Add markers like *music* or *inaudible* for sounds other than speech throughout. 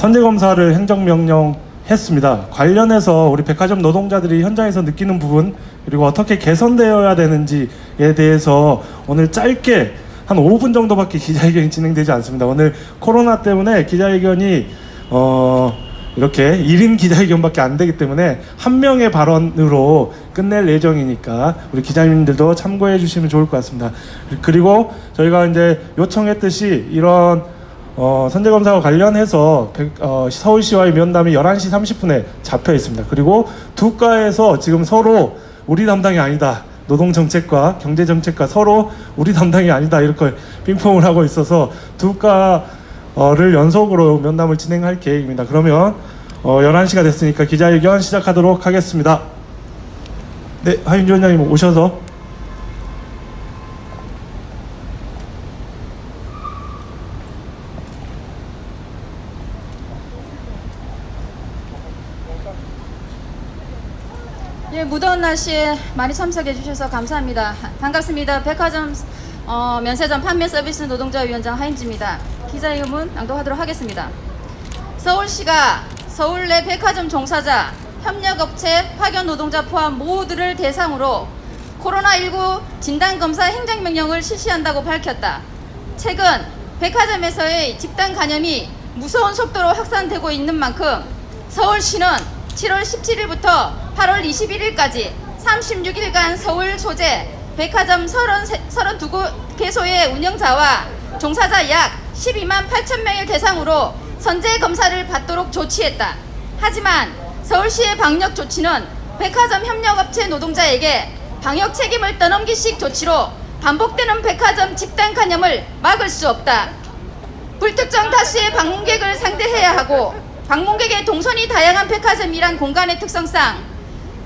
선제 검사를 행정명령 했습니다. 관련해서 우리 백화점 노동자들이 현장에서 느끼는 부분 그리고 어떻게 개선되어야 되는지에 대해서 오늘 짧게 한 5분 정도밖에 *laughs* 기자회견이 진행되지 않습니다. 오늘 코로나 때문에 기자회견이 어 이렇게 1인 기자회견밖에 안 되기 때문에 한 명의 발언으로 끝낼 예정이니까 우리 기자님들도 참고해 주시면 좋을 것 같습니다. 그리고 저희가 이제 요청했듯이 이런 어, 선제검사와 관련해서 백- 어, 서울시와의 면담이 11시 30분에 잡혀 있습니다. 그리고 두 과에서 지금 서로 우리 담당이 아니다. 노동정책과 경제정책과 서로 우리 담당이 아니다. 이렇게 핑퐁을 하고 있어서 두 과를 연속으로 면담을 진행할 계획입니다. 그러면 어, 11시가 됐으니까 기자회견 시작하도록 하겠습니다. 네, 하윤주 원장님 오셔서 날씨에 많이 참석해 주셔서 감사합니다. 반갑습니다. 백화점 어, 면세점 판매 서비스 노동자 위원장 하인지입니다. 기자회견문 낭독하도록 하겠습니다. 서울시가 서울 내 백화점 종사자, 협력업체, 파견 노동자 포함 모두를 대상으로 코로나19 진단검사 행정명령을 실시한다고 밝혔다. 최근 백화점에서의 집단 감염이 무서운 속도로 확산되고 있는 만큼 서울시는 7월 17일부터 8월 21일까지 36일간 서울 소재 백화점 32개소의 운영자와 종사자 약 12만 8천 명을 대상으로 선제 검사를 받도록 조치했다. 하지만 서울시의 방역 조치는 백화점 협력업체 노동자에게 방역 책임을 떠넘기식 조치로 반복되는 백화점 집단 감염을 막을 수 없다. 불특정 다수의 방문객을 상대해야 하고 방문객의 동선이 다양한 백화점이란 공간의 특성상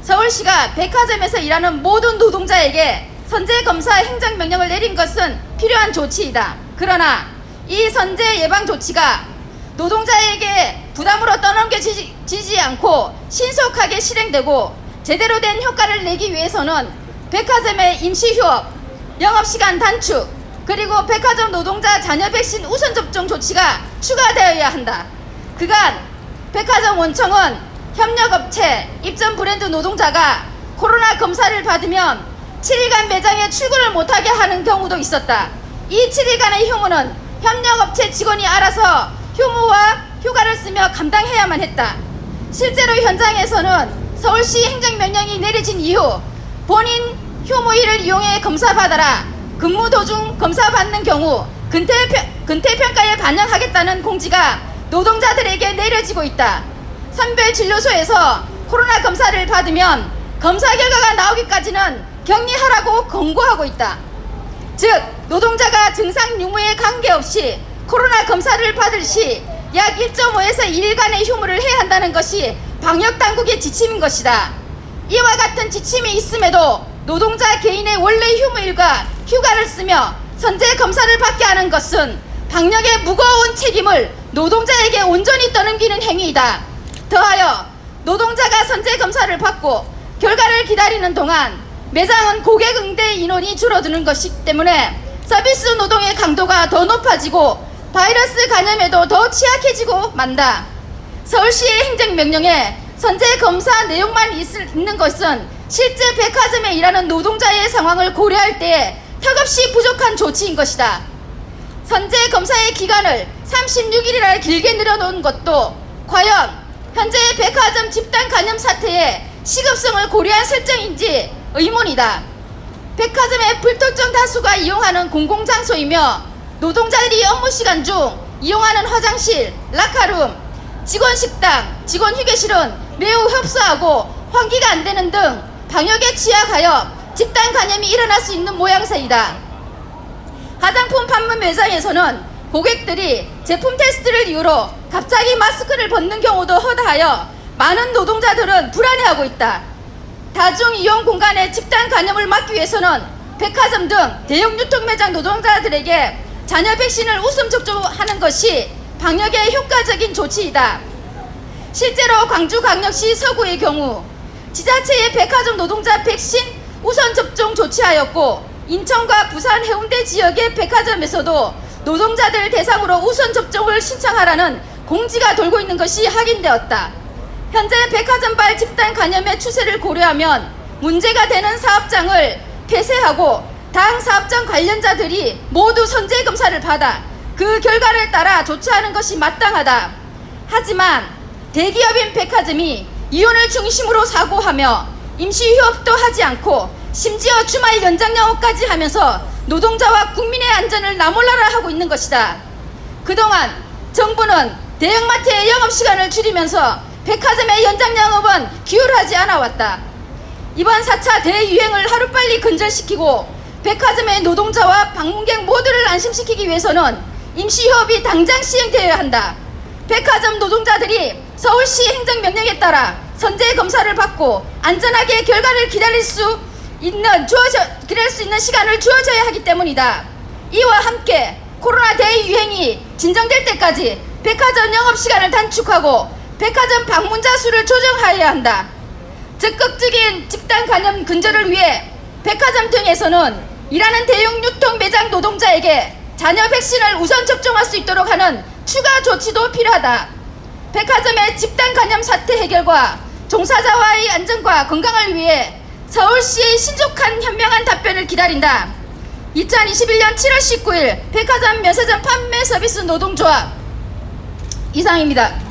서울시가 백화점에서 일하는 모든 노동자에게 선제 검사 행정 명령을 내린 것은 필요한 조치이다. 그러나 이 선제 예방 조치가 노동자에게 부담으로 떠넘겨지지 않고 신속하게 실행되고 제대로 된 효과를 내기 위해서는 백화점의 임시 휴업, 영업시간 단축, 그리고 백화점 노동자 자녀 백신 우선 접종 조치가 추가되어야 한다. 그간 백화점 원청은 협력업체, 입점 브랜드 노동자가 코로나 검사를 받으면 7일간 매장에 출근을 못하게 하는 경우도 있었다. 이 7일간의 휴무는 협력업체 직원이 알아서 휴무와 휴가를 쓰며 감당해야만 했다. 실제로 현장에서는 서울시 행정명령이 내려진 이후 본인 휴무일을 이용해 검사받아라 근무 도중 검사받는 경우 근태평, 근태평가에 반영하겠다는 공지가 노동자들에게 내려지고 있다. 선별진료소에서 코로나 검사를 받으면 검사 결과가 나오기까지는 격리하라고 권고하고 있다. 즉 노동자가 증상 유무에 관계없이 코로나 검사를 받을 시 약 1.5에서 2일간의 휴무를 해야 한다는 것이 방역 당국의 지침인 것이다. 이와 같은 지침이 있음에도 노동자 개인의 원래 휴무일과 휴가를 쓰며 선제 검사를 받게 하는 것은 방역의 무거운 책임을 노동자에게 온전히 떠넘기는 행위이다. 더하여 노동자가 선제 검사를 받고 결과를 기다리는 동안 매장은 고객 응대 인원이 줄어드는 것이기 때문에 서비스 노동의 강도가 더 높아지고 바이러스 감염에도 더 취약해지고 만다. 서울시의 행정명령에 선제 검사 내용만 있을, 있는 것은 실제 백화점에 일하는 노동자의 상황을 고려할 때 턱없이 부족한 조치인 것이다. 선제 검사의 기간을 36일이나 길게 늘어놓은 것도 과연 현재 백화점 집단 감염 사태의 시급성을 고려한 설정인지 의문이다. 백화점의 불특정 다수가 이용하는 공공장소이며 노동자들이 업무 시간 중 이용하는 화장실, 라카룸, 직원 식당, 직원 휴게실은 매우 협소하고 환기가 안 되는 등 방역에 취약하여 집단 감염이 일어날 수 있는 모양새이다. 화장품 판매 매장에서는 고객들이 제품 테스트를 이유로 갑자기 마스크를 벗는 경우도 허다하여 많은 노동자들은 불안해하고 있다. 다중 이용 공간의 집단 감염을 막기 위해서는 백화점 등 대형 유통 매장 노동자들에게 자녀 백신을 우선 접종하는 것이 방역에 효과적인 조치이다. 실제로 광주광역시 서구의 경우 지자체의 백화점 노동자 백신 우선 접종 조치하였고 인천과 부산 해운대 지역의 백화점에서도 노동자들 대상으로 우선 접종을 신청하라는 공지가 돌고 있는 것이 확인되었다. 현재 백화점발 집단 간염의 추세를 고려하면 문제가 되는 사업장을 폐쇄하고 당 사업장 관련자들이 모두 선제 검사를 받아 그 결과를 따라 조처하는 것이 마땅하다. 하지만 대기업인 백화점이 이혼을 중심으로 사고하며 임시 휴업도 하지 않고 심지어 주말 연장 영업까지 하면서 노동자와 국민의 안전을 나몰라라 하고 있는 것이다. 그동안 정부는 대형마트의 영업시간을 줄이면서 백화점의 연장 영업은 기울하지 않아 왔다. 이번 4차 대유행을 하루빨리 근절시키고 백화점의 노동자와 방문객 모두를 안심시키기 위해서는 임시휴업이 당장 시행되어야 한다. 백화점 노동자들이 서울시 행정명령에 따라 선제 검사를 받고 안전하게 결과를 기다릴 수 있는 주어져 기다릴 수 있는 시간을 주어져야 하기 때문이다. 이와 함께 코로나 대유행이 진정될 때까지 백화점 영업 시간을 단축하고 백화점 방문자 수를 조정하여야 한다. 적극적인 집단 감염 근절을 위해 백화점 등에서는 일하는 대형 유통 매장 노동자에게 잔여 백신을 우선 접종할 수 있도록 하는 추가 조치도 필요하다. 백화점의 집단 감염 사태 해결과 종사자와의 안전과 건강을 위해 서울시의 신속한 현명한 답변을 기다린다. 2021년 7월 19일 백화점 면세점 판매 서비스 노동조합 이상입니다.